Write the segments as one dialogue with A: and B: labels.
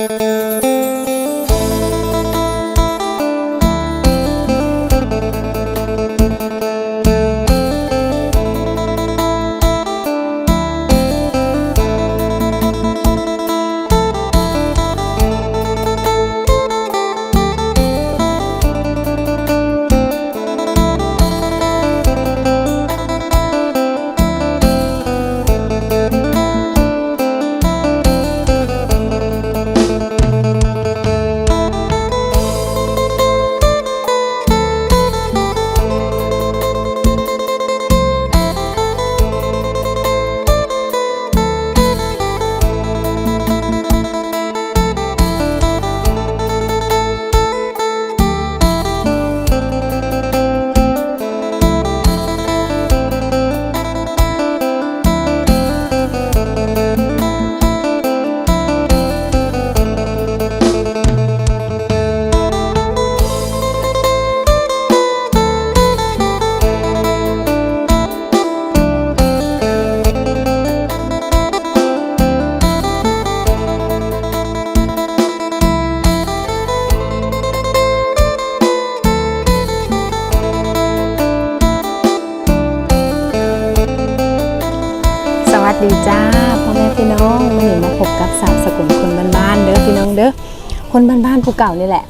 A: ส วัสดีจ้าพ่อแม่พี่น้องมาหนูมาพบกับสาวสกุลคนบ้านๆเด้อพี่น้องเด้อคนบ้านๆภูเก่านี่แหละ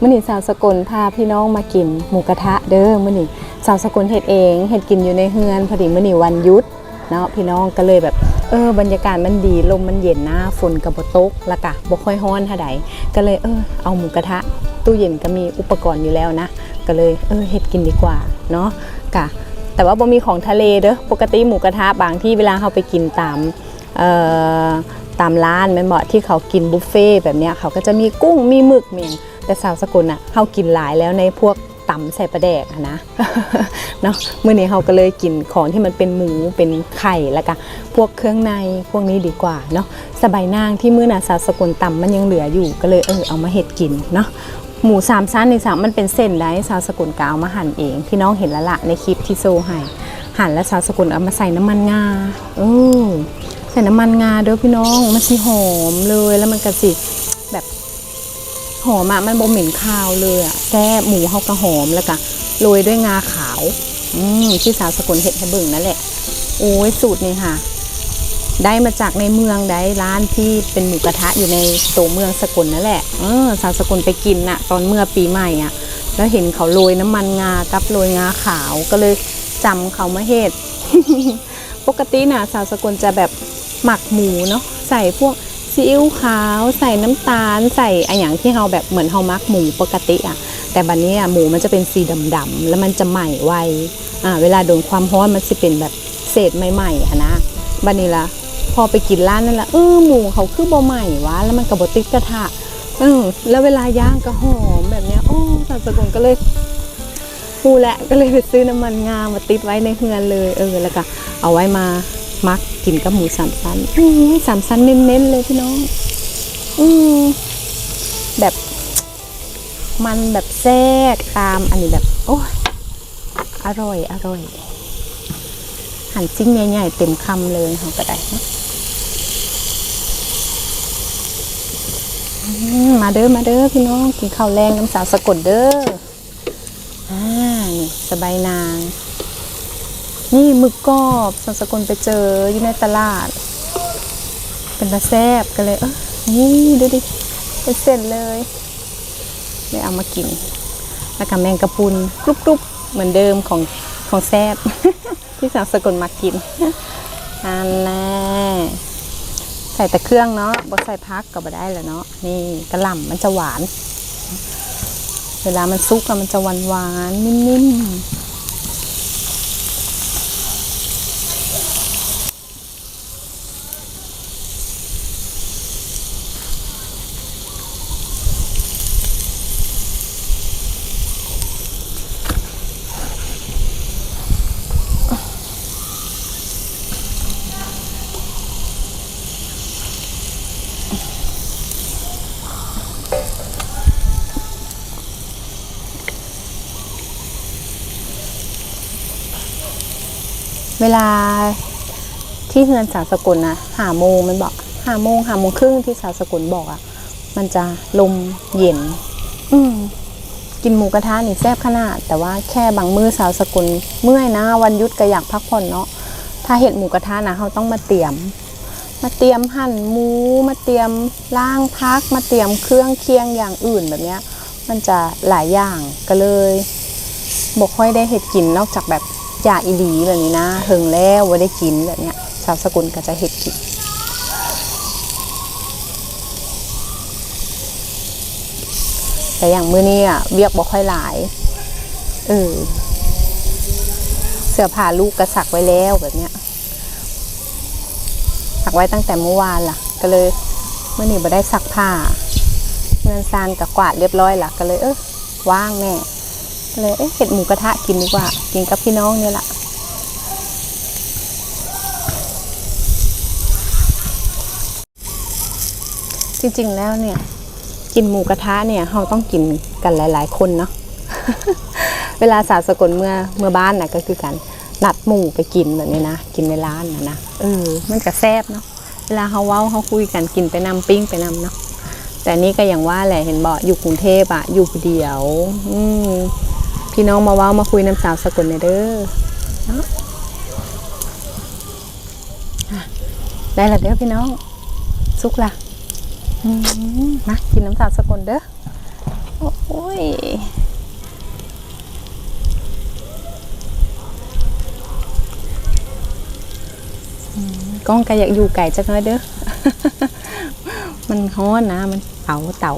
A: มื่อนี้สาวสกุลพาพี่น้องมากินหมูกระทะเด้อมื่อนี้สาวสกุลเฮ็ดเองเฮ็ดกินอยู่ในเฮือนพอดีมื่อนี้วันยุดเนาะพี่น้องก็เลยแบบเออบรรยากาศมันดีลมมันเย็นนะฝนกับบตกละกะบ่ค่อยฮ้อนท่าใดก็เลยเออเอาหมูกระทะ ตู้เย็นก็มีอุปกรณ์อยู่แล้วนะ ก็เลยเออเฮ็ดกินดีกว่าเนาะกะ แต่ว่าบ่มีของทะเลเด้อปกติหมูกระทะบางที่เวลาเขาไปกินตามตามร้านแม่นบ่ที่เขากินบุฟเฟ่แบบเนี้ยเขาก็จะมีกุ้งมีหมึกเมียงแต่สาวสกุลน่ะเขากินหลายแล้วในพวกตำใส่ปลาแดกนะเนาะเมื้อนี้เขาก็เลยกินของที่มันเป็นหมูเป็นไข่แล้วก็พวกเครื่องในพวกนี้ดีกว่าเนาะสบายนางที่มื้อน่ะสาวสกุลตำมันยังเหลืออยู่ก็เลยเออเอามาเฮ็ดกินเนาะ หมูสามชั้นในสามมันเป็นเส้นได้สาวสกุลกเอามาหั่นเองพี่น้องเห็นแล้วละในคลิปที่โซให้หั่นแล้วสาวสกุลเอามาใส่น้ำมันงาเออใส่น้ำมันงาเด้อพี่น้องมันสิหอมเลยแล้วมันก็สิแบบหอมอะมันบ่เหม็นคาวเลยอะแซ่บหมูเฮาก็หอมแล้วก็โรยด้วยงาขาว อืมที่สาวสกุลเห็ดให้เบิ่งนั่นแหละ โอ้ยสูตรนี่ค่ะ ได้มาจากในเมืองได้ร้านที่เป็นหมูกระทะอยู่ในตัวเมืองสกลนั่นแหละเออสาวสกลไปกินน่ะ ตอนเมื่อปีใหม่อะ แล้วเห็นเขาโรยน้ำมันงากับโรยงาขาวก็เลยจำเขามาเฮ็ดปกติน่ะสาวสกลจะแบบหมักหมูเนาะใส่พวกซีอิ๊วขาว ใส่น้ำตาล ใส่อะอย่างที่เราแบบเหมือนเรามักหมูปกติอะ แต่บัดนี้อะหมูมันจะเป็นสีดำๆแล้วมันจะใหม่ไวอ่าเวลาโดนความร้อนมันจะเป็นแบบเศษใหม่ๆอะนะบัดนี้ละ พอไปกินร้านนั่นแหละเออหมูเขาคือบ่ใหม่วะแล้วมันกับบติดกระทะเออแล้วเวลาย่างก็หอมแบบเนี้ยโอ้สาวสกุลก็เลยพูแหละก็เลยไปซื้อน้ำมันงามาติดไว้ในเฮือนเลย เออแล้วก็เอาไว้มามักกินกับหมูสามชั้นอือสามชั้นเน้นๆเลยพี่น้อง อืมแบบมันแบบแทรกตามอันนี้แบบ โอ้ยอร่อยอร่อย หั่นชิ้นใหญ่ๆเต็มคำเลยเขาก็ได้นะ มาเด้อมาเด้อพี่น้องกินข้าวแรงน้ำสาวสะกดเด้ออ่านี่สบายนาง นี่หมึกกรอบสาวสกลไปเจออยู่ในตลาด เป็นตาแซบกันเลยเออนี่ดูดิเป็นเส้นเลยเลยเอามากิน แล้วก็แมงกะพรุนกรุบๆเหมือนเดิมของของแซบที่สาวสกลมากินอันแน่ ใส่แต่เครื่องเนาะบ่ใส่พักก็บ่ได้แล้วเนาะนี่กระหล่ำมันจะหวาน เวลามันซุกอะมันจะหวานหวานนิ่มๆ เวลาที่เฮือนสาวสกุลนะหาโมงมันบอกห้าโมงห้าโมงครึ่งที่สาวสกุลบอกอะ่ะ มันจะลมเย็น อืมกินหมูกระทะนี่แซ่บขนาด แต่ว่าแค่บางมือสาวสกุลเมื่อยนะ วันยุดก็อยากพักผ่อนเนาะถ้าเห็ดหมูกระทะนะเขาต้องมาเตรียม มาเตรียมหั่นหมูมาเตรียมล่างพัก มาเตรียมเครื่องเคียงอย่างอื่นแบบเนี้ย มันจะหลายอย่างก็เลยบอกค่อยได้เห็ดกินนอกจากแบบ อยากอีหลีแบบนี้นะเฮงแล้วว่าได้กินแบบเนี้ยสาวสกุลก็จะเห็ดกินแต่อย่างมื้อนี้อะเวียกบ่ค่อยหลายเออเสื้อผ้าลูกก็สักไว้แล้วแบบเนี้ยสักไว้ตั้งแต่เมื่อวานล่ะ ก็เลยเมื่อนี้บ่ได้ซักผ้าเงินซานกับกวาดเรียบร้อยล่ะก็เลยเออว่างแม่ เลยเอ๊ะเห็ดหมูกระทะกินดีกว่า กินกับพี่น้องเนี่ยแหละจริงๆแล้วเนี่ย กินหมูกระทะเนี่ยเราต้องกินกันหลาย ๆ คนเนาะเวลาสาวสกลเมื่อเมื่อบ้านนะก็คือการนัดหมู่ไปกินแบบนี้นะกินในร้านนะนะเออมันก็แซ่บเนาะเวลาเขาเว้าเขาคุยกันกินไปนำปิ้งไปนำเนาะแต่นี่ก็อย่างว่าแหละเห็นบอกอยู่กรุงเทพอะอยู่เดียว อืม พี่น้องมาว้าวมาคุยน้ำสาวสกลเนี่ยเด้อเนาะได้และเด้อพี่น้องสุกละมากินน้ำสาวสกลเด้อโอ้ยกล้องก็อยากอยู่ไก่จักน้อยเด้อ มันฮ้อนนะ มันเต่าเต่า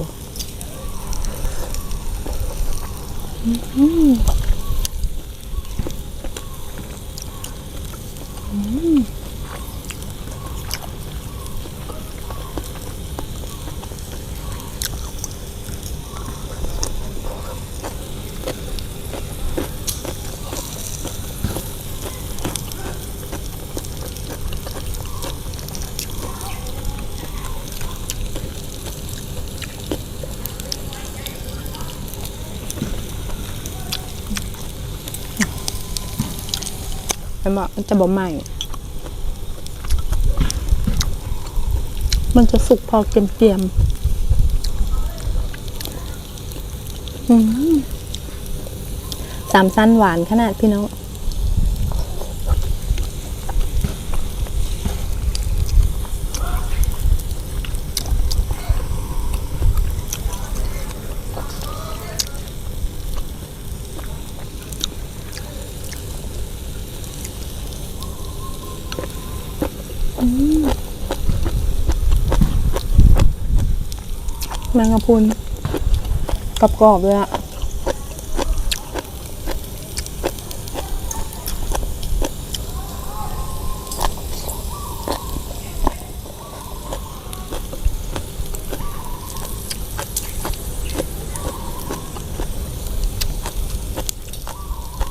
A: อืม บอกมันจะบ่ใหม่ มันจะสุกพอเกรียมๆอืมสามสั้นหวานขนาดพี่น้อง กรุนกรอบๆเลยอะ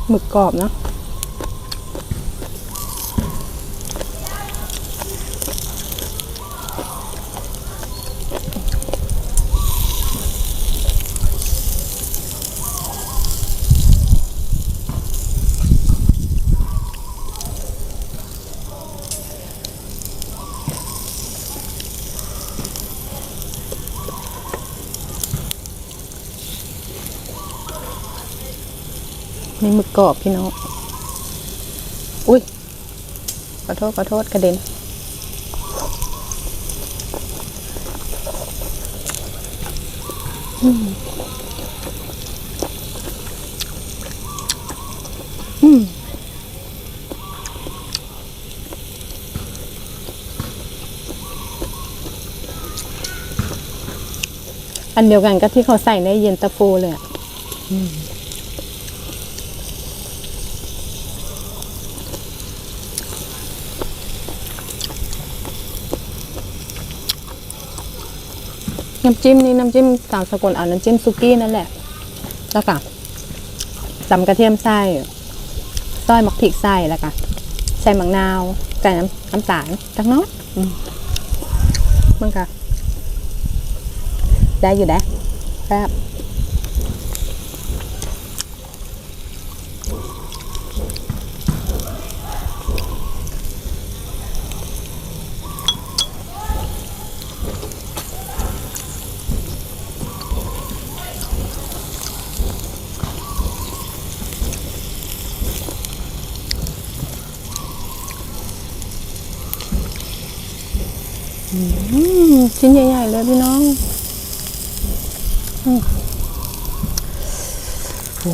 A: หมึกกรอบนะ มีหมึกกรอบพี่น้อง อุ้ย ขอโทษ ขอโทษ กระเด็น อืม อืมอันเดียวกันกับที่เขาใส่ในเย็นตาโฟเลยอะ น้ำจิ้มนี่น้ำจิ้มสาวสกลเอาน้ำจิ้มซุกี้นั่นแหละ แล้วก็ตำกระเทียมไส้ซอยมักพริกไส้แล้วก็ใส่มะนาวใส่น้ำน้ำตาลจังเนาะมันก็ได้อยู่ได้ครับ ชิ้นใหญ่ๆเลยพี่น้อง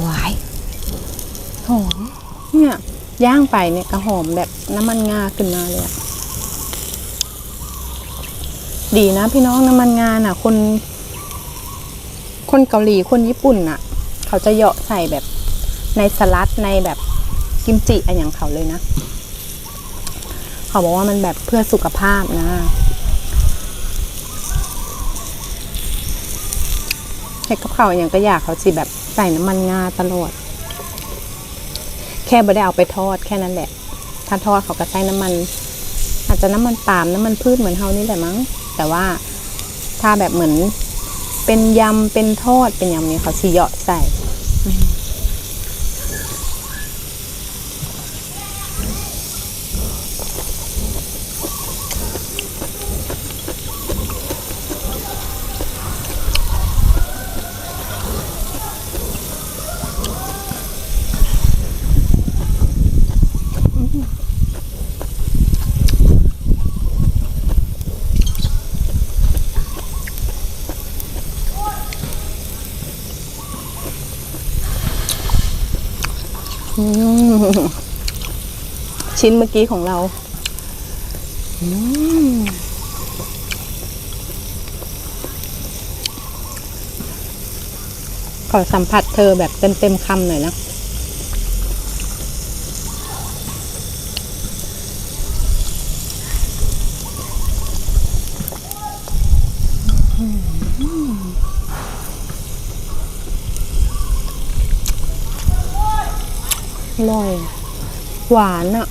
A: หวายหอมเนี่ยย่างไปเนี่ยก็หอมแบบน้ำมันงาขึ้นมาเลยอะดีนะพี่น้องน้ำมันงาน่ะ คน คนเกาหลีคนญี่ปุ่นน่ะ เขาจะเหยาะใส่แบบในสลัดในแบบกิมจิอะไรอย่างเขาเลยนะ เขาบอกว่ามันแบบเพื่อสุขภาพนะ เห็ดกับข้าวอย่างก็อยากเขาสิแบบใส่น้ำมันงาตลอด แค่ไม่ได้เอาไปทอดแค่นั้นแหละ ถ้าทอดเขาก็ใส่น้ำมัน อาจจะน้ำมันปาล์มน้ำมันพืชเหมือนเฮานี่แหละมั้ง แต่ว่าถ้าแบบเหมือนเป็นยำเป็นทอดเป็นยำนี้เขาชีเหยาะใส่ อืม ชิ้นเมื่อกี้ของเราอขอสัมผัสเธอแบบเต็มๆคำหน่อยนะ ร่อย หวานอะ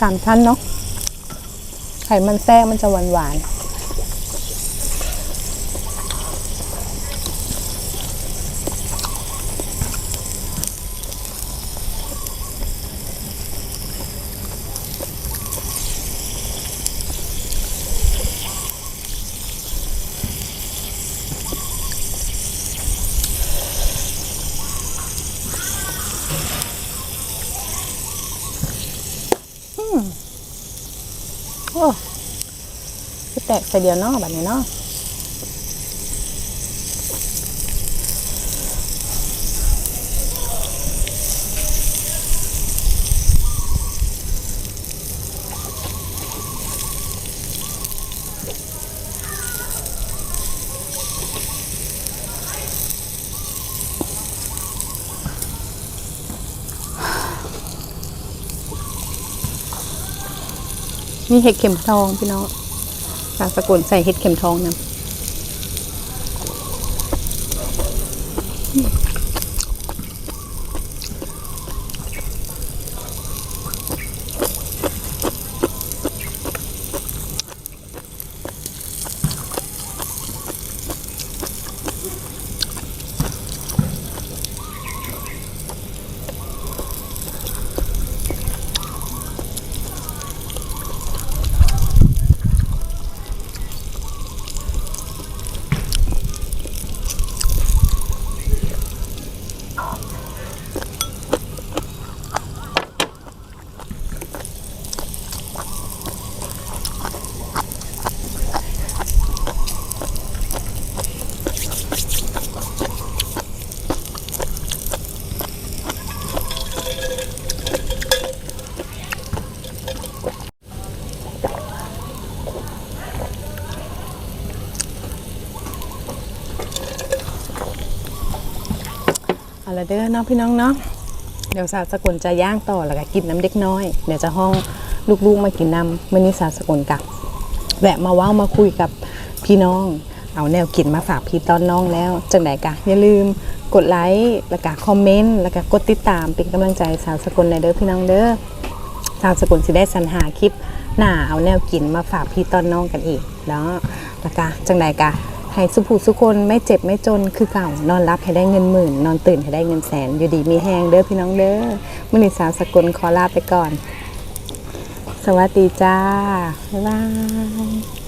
A: สามชั้นเนาะไขมันแทรกมันจะหวานหวาน โอ้แตกใส่เดียวเนาะแบบนี้เนาะ มีเห็ดเข็มทองพี่น้องสาสกุลใส่เห็ดเข็มทองนะ ละเด้อเนาะพี่น้องเนาะเดี๋ยวสาวสกุลจะย่างต่อแล้วก็กินน้ำเด็กน้อย เดี๋ยวจะห้องลูกๆมากินน้ำเมื่อนี้สาวสกุลกะแวะมาว้ามาคุยกับพี่น้อง เอาแนวกินมาฝากพี่ตอนน้องแล้วจังใดกะอย่าลืมกดไลค์แล้วก็คอมเมนต์แล้วก็กดติดตามเป็นกำลังใจสาวสกุลในเด้อพี่น้องเด้อสาวสกุลสิได้สรรหาคลิปหน้าเอาแนวกินมาฝากพี่ตอนน้องกันอีกเนาะแล้วก็จังใดกะ ให้สุผูสุคนไม่เจ็บไม่จนคือเก่านอนรับให้ได้เงินหมื่น นอนตื่นให้ได้เงินแสน อยู่ดีมีแหงเด้อพี่น้องเด้อมื่อนี้สาวสกุลขอลาไปก่อน สวัสดีจ้าบ๊ายบาย